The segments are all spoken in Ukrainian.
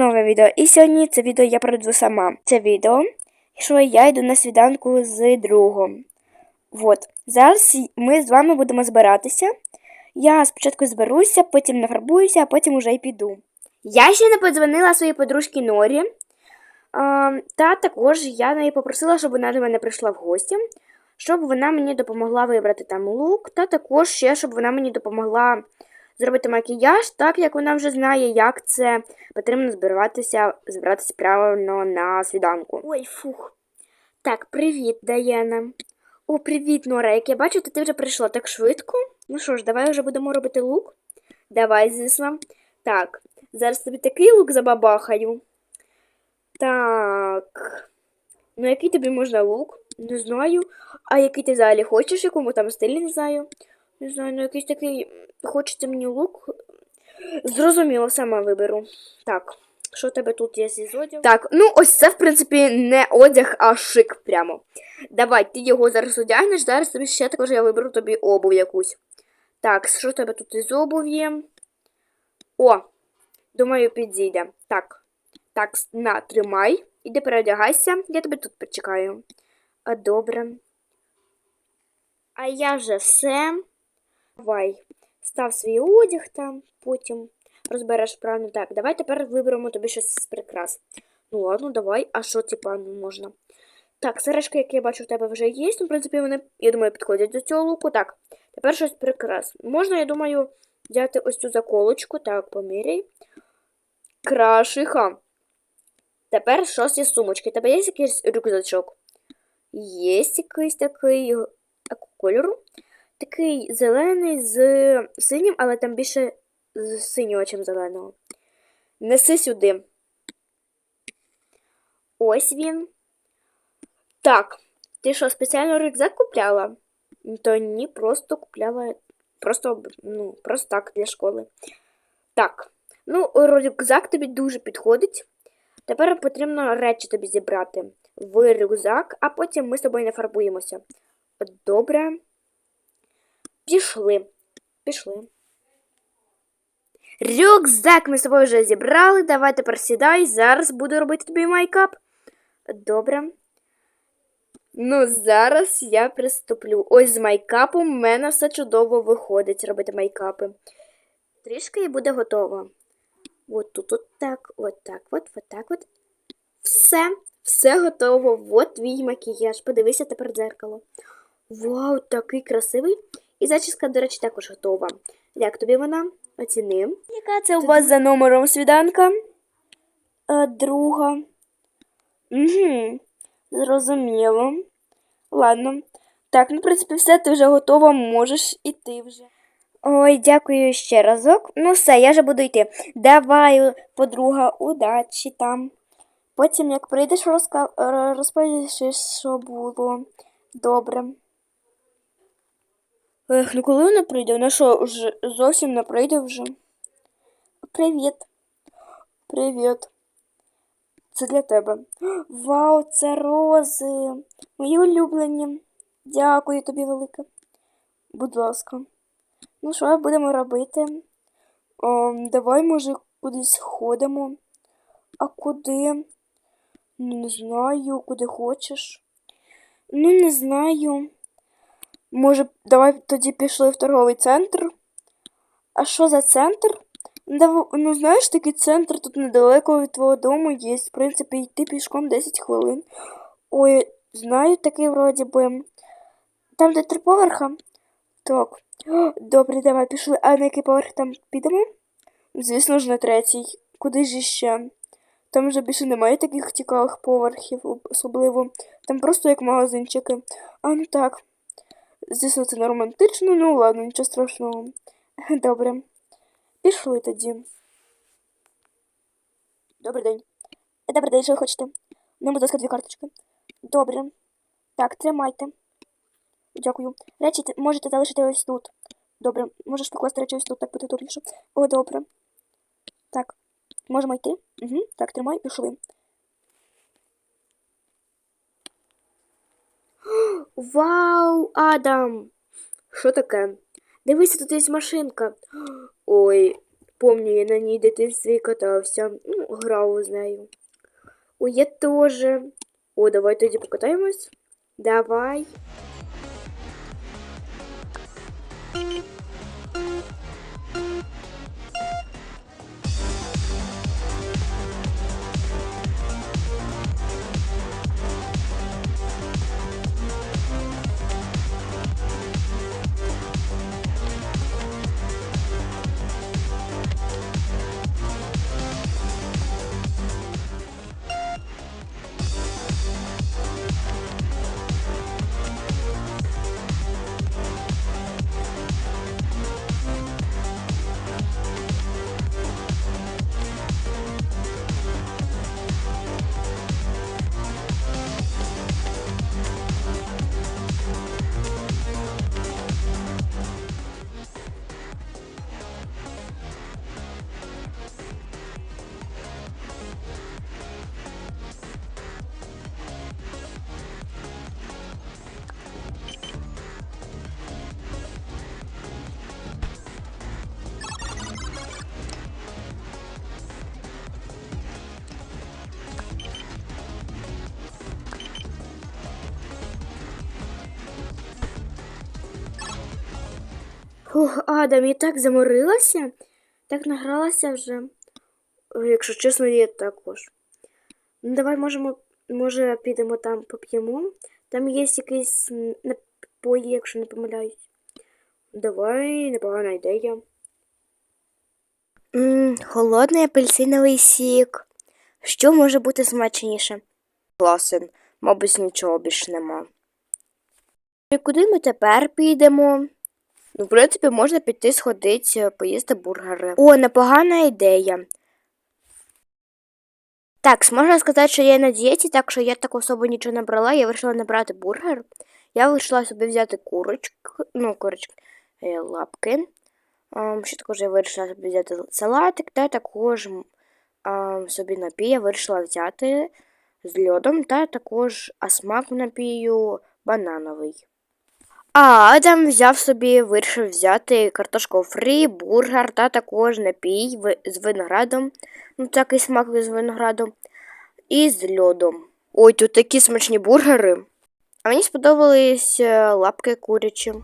нове відео. І сьогодні це відео я проведу сама. Це відео, що я йду на свіданку з другом. От. Зараз ми з вами будемо збиратися. Я спочатку зберуся, потім нафарбуюся, а потім уже й піду. Я ще не подзвонила своїй подружці Норі. Та також я неї попросила, щоб вона до мене прийшла в гості, щоб вона мені допомогла вибрати там лук, та також ще, щоб вона мені допомогла зробити макіяж, так як вона вже знає, як це потрібно збиратися, збиратися правильно на свіданку. Ой, фух. Так, привіт, Даяна. О, привіт, Нора. Як я бачу, то ти вже прийшла так швидко. Ну що ж, давай вже будемо робити лук. Давай, звісно. Так, зараз тобі такий лук забабахаю. Так. Ну, який тобі можна лук? Не знаю. А який ти взагалі хочеш, якому там стилі, не знаю. Не знаю, ну якийсь такий хочеться мені лук. Зрозуміло, сама виберу. Так, що в тебе тут є з одяг? Так, ну ось це, в принципі, не одяг, а шик прямо. Давай, ти його зараз одягнеш, зараз тобі ще також я виберу тобі обув якусь. Так, що в тебе тут із обув'ї? О, думаю, підійде. Так. Так, на, тримай. Іди переодягайся, я тебе тут почекаю. А добре. А я вже все. Давай, став свій одяг там, потім розбереш правильно. Так, давай тепер виберемо тобі щось з прикрас. Ну ладно, давай. А що, типа, ну можна? Так, сережки, які я бачу, в тебе вже є. Ну, в принципі, вони, я думаю, підходять до цього луку. Так, тепер щось прикрас. Можна, я думаю, взяти ось цю заколочку. Так, поміряй. Крашиха. Тепер щось із сумочки. Тебе є якийсь рюкзачок? Є якийсь такий кольору. Такий зелений з синім, але там більше з синього, ніж зеленого. Неси сюди. Ось він. Так, ти що, спеціально рюкзак купляла? То ні, просто купляла. Просто, ну, просто так для школи. Так. Ну, рюкзак тобі дуже підходить. Тепер потрібно речі тобі зібрати в рюкзак, а потім ми з тобою нафарбуємося. Добре. Пішли. Пішли. Рюкзак ми з тобою вже зібрали. Давай тепер сідай. Зараз буду робити тобі майкап. Добре. Ну, зараз я приступлю. Ось з майкапом в мене все чудово виходить робити майкапи. Трішки і буде готово. От тут, от так, от так, от, от так, от. Все, все готово. От твій макіяж. Подивися тепер дзеркало. Вау, такий красивий. І зачіска, до речі, також готова. Як тобі вона? Оціни. Яка це у вас за номером свіданка? Е, друга. Угу, зрозуміло. Ладно. Так, ну, в принципі, все, ти вже готова, можеш іти вже. Ой, дякую ще разок. Ну все, я вже буду йти. Давай, подруга, удачі там. Потім, як прийдеш, розка... розповіш, що було. Добре. Ну коли вона прийде? Вона що, вже зовсім не прийде вже? Привіт. Привіт. Це для тебе. Вау, це рози. Мої улюблені. Дякую тобі велике. Будь ласка. Ну, що будемо робити? О, давай, може, кудись ходимо. А куди? Ну, не знаю, куди хочеш. Ну, не знаю. Може, давай тоді пішли в торговий центр. А що за центр? Ну, знаєш, такий центр тут недалеко від твого дому є. В принципі, йти пішком 10 хвилин. Ой, знаю, такий вроді би. Там, де три поверха? Так. Добре, давай пішли. А на який поверх там підемо? Звісно ж, на третій. Куди ж іще? Там вже більше немає таких цікавих поверхів, особливо. Там просто як магазинчики. А ну так. Це не романтично, ну ладно, нічого страшного. Добре. Пішли тоді. Добрий день. Добрий день, що ви хочете? Ну, будь ласка, дві карточки. Добре. Так, тримайте. Дякую. Речі можете залишити ось тут. Добре. Можеш покласти речі ось тут, так буде добріше. О, добре. Так. Можемо йти? Угу. Так, тримай, пішли. Вау, Адам! Що таке? Дивися, тут є машинка. Ой, Помню, я на ній дитинстві катався. Ну, грав з нею. Ой, я теж. О, давай тоді покатаємось. Давай. Фух, Адам, я так заморилася, так награлася вже. Якщо чесно, я також. Ну, давай, можемо, може, підемо там поп'ємо. Там є якісь напої, якщо не помиляюсь. Давай, непогана ідея. М, холодний апельсиновий сік. Що може бути смачніше? Класен, мабуть, нічого більше нема. І куди ми тепер підемо? Ну, в принципі, можна піти сходити, поїсти бургери. О, непогана ідея. Так, можна сказати, що я на дієті, так що я так особо нічого не брала. Я вирішила не брати бургер. Я вирішила собі взяти курочку, ну, курочки, е, лапки. Ем, Ще також я вирішила собі взяти салатик, та також ем, собі напій я вирішила взяти з льодом, та також а смак в напію банановий. А Адам взяв собі, вирішив взяти картошку фрі, бургер та також напій з виноградом. Ну, такий смак з виноградом. І з льодом. Ой, тут такі смачні бургери. А мені сподобались е, лапки курячі.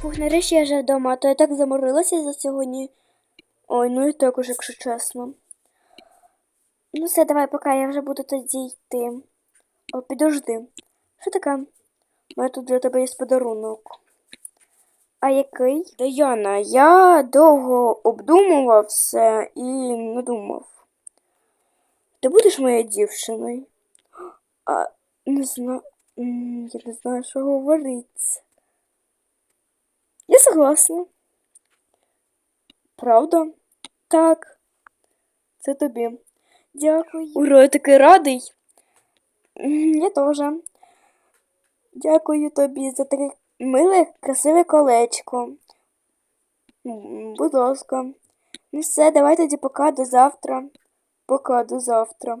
Фух, нарешті я вже вдома, а то я так заморилася за сьогодні. Ой, ну і також, якщо чесно. Ну все, давай, поки я вже буду тоді йти. О, підожди. Що таке? У мене тут для тебе є подарунок. А який? Даяна, я довго обдумував все і не думав. Ти будеш моєю дівчиною? А не знаю. Я не знаю, що говорити. Я согласна. Правда? Так. Це тобі. Дякую. Ура, я такий радий. Я теж. Дякую тобі за таке миле, красиве колечко. Будь ласка. Ну все, давай тоді пока до завтра. Пока до завтра.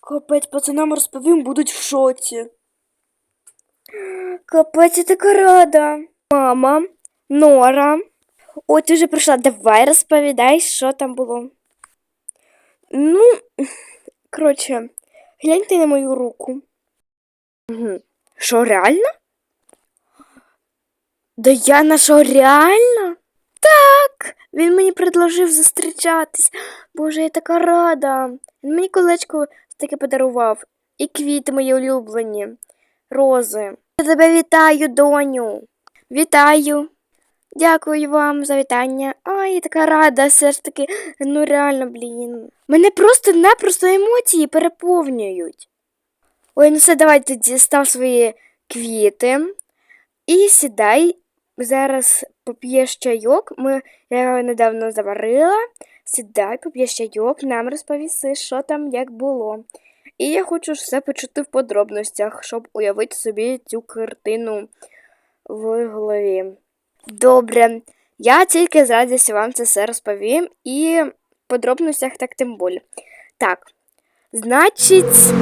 Капець, пацанам розповім, будуть в шоці. Капець, я така рада. Мама, Нора. Ой, ти вже прийшла. Давай розповідай, що там було. Ну, коротше, гляньте на мою руку. Угу. Що, реально? Даяна, що реально? Так, він мені предложив зустрічатись. Боже, я така рада. Він мені колечко таке подарував. І квіти мої улюблені. Рози. Я тебе вітаю, доню. Вітаю. Дякую вам за вітання. Ой, я така рада, все ж таки, ну реально, блін. Мене просто-напросто емоції переповнюють. Ой, ну все, давай тоді став свої квіти і сідай. Зараз поп'єш чайок. Ми, я його недавно заварила. Сідай, поп'єш чайок, нам розповіси, що там як було. І я хочу все почути в подробностях, щоб уявити собі цю картину в голові. Добре, я тільки з радістю вам це все розповім і в подробностях так тим більше. Так, значить.